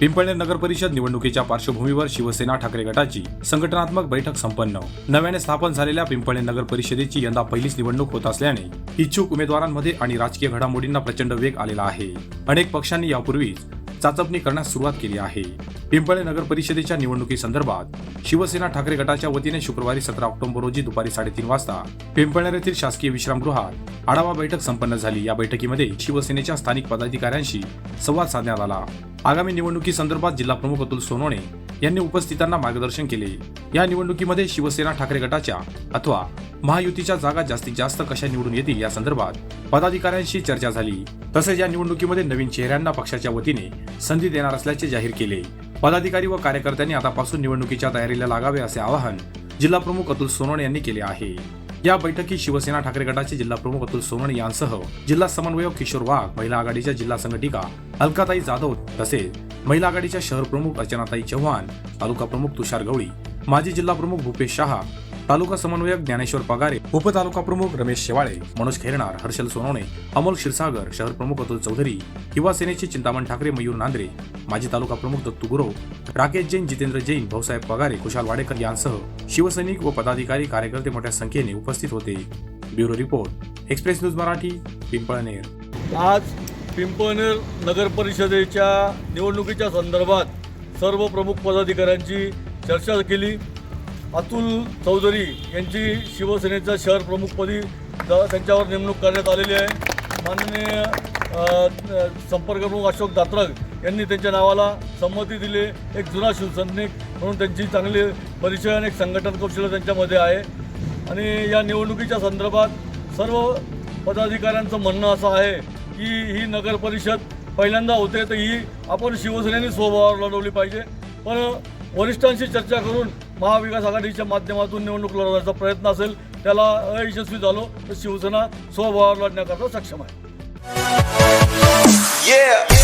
पिंपळनेर नगर परिषद निवडणुकीच्या पार्श्वभूमीवर शिवसेना ठाकरे गटाची संघटनात्मक बैठक संपन्न. नव्याने स्थापन झालेल्या पिंपळनेर नगर परिषदेची यंदा पहिलीच निवडणूक होत असल्याने इच्छुक उमेदवारांमध्ये आणि राजकीय घडामोडींना प्रचंड वेग आलेला आहे. अनेक पक्षांनी यापूर्वीच चाचपणी करण्यास सुरुवात केली आहे. पिंपळे नगर परिषदेच्या निवडणुकीसंदर्भात शिवसेना ठाकरे गटाच्या वतीने शुक्रवारी सतरा ऑक्टोबर रोजी दुपारी साडेतीन वाजता पिंपळनेर येथील शासकीय विश्रामगृहात आढावा बैठक संपन्न झाली. या बैठकीमध्ये शिवसेनेच्या स्थानिक पदाधिकाऱ्यांशी संवाद साधण्यात आला. आगामी निवडणुकीसंदर्भात जिल्हा प्रमुख अतुल सोनवणे यांनी उपस्थितांना मार्गदर्शन केले. या निवडणुकीमध्ये शिवसेना ठाकरे गटाच्या अथवा महायुतीच्या जागा जास्तीत जास्त कशा निवडून येतील या संदर्भात पदाधिकाऱ्यांशी चर्चा झाली. तसेच या निवडणुकीमध्ये नवीन चेहऱ्यांना पक्षाच्या वतीने संधी देणार असल्याचे जाहीर केले. पदाधिकारी व कार्यकर्त्यांनी आतापासून निवडणुकीच्या तयारीला लागावे असे आवाहन जिल्हा प्रमुख अतुल सोनवणे यांनी केले आहे. या बैठकीत शिवसेना ठाकरे गटाचे जिल्हा प्रमुख अतुल सोनवणे यांसह जिल्हा समन्वयक किशोर वाघ महिला आघाडीच्या जिल्हा संघटिका अलकाताई जाधव तसेच महिला आघाडीच्या शहर प्रमुख अर्चनाताई चव्हाण तालुका प्रमुख तुषार गवळी माजी जिल्हा प्रमुख भूपेश शहा तालुका समन्वयक ज्ञानेश्वर पगारे उपतालुका प्रमुख रमेश शेवाळे मनोज खेरणार हर्षल सोनवणे अमोल क्षीरसागर शहर प्रमुख अतुल चौधरी युवा सेनेचे चिंतामण ठाकरे मयूर नांद्रे माजी तालुका प्रमुख दत्तू गुरव राकेश जैन जितेंद्र जैन भाऊसाहेब पगारे कुशाल वाडेकर यांसह शिवसैनिक व पदाधिकारी कार्यकर्ते मोठ्या संख्येने उपस्थित होते. Bureau report express news Marathi Pimpalner. आज पिंपळनेर नगर परिषदेच्या निवडणुकीच्या संदर्भात सर्व प्रमुख पदाधिकाऱ्यांची चर्चा केली. अतुल चौधरी यांची शिवसेनेच्या शहर प्रमुखपदी त्यांच्यावर नेमणूक करण्यात आलेली आहे. माननीय संपर्कप्रमुख संपर्क अशोक दात्रक यांनी त्यांच्या नावाला संमती दिली. एक जुना शिवसैनिक म्हणून त्यांची चांगली परिचय आणि एक संघटन कौशल्य त्यांच्यामध्ये आहे. आणि या निवडणुकीच्या संदर्भात सर्व पदाधिकाऱ्यांचं म्हणणं असं आहे की ही नगर परिषद पहिल्यांदा होते तर ही आपण शिवसेनेने स्वभावावर लढवली पाहिजे. पण वरिष्ठांशी चर्चा करून महाविकास आघाडीच्या माध्यमातून निवडणूक लढवण्याचा प्रयत्न असेल त्याला अयशस्वी झालो तर शिवसेना स्वभावावर लढण्याकरता सक्षम आहे Yeah.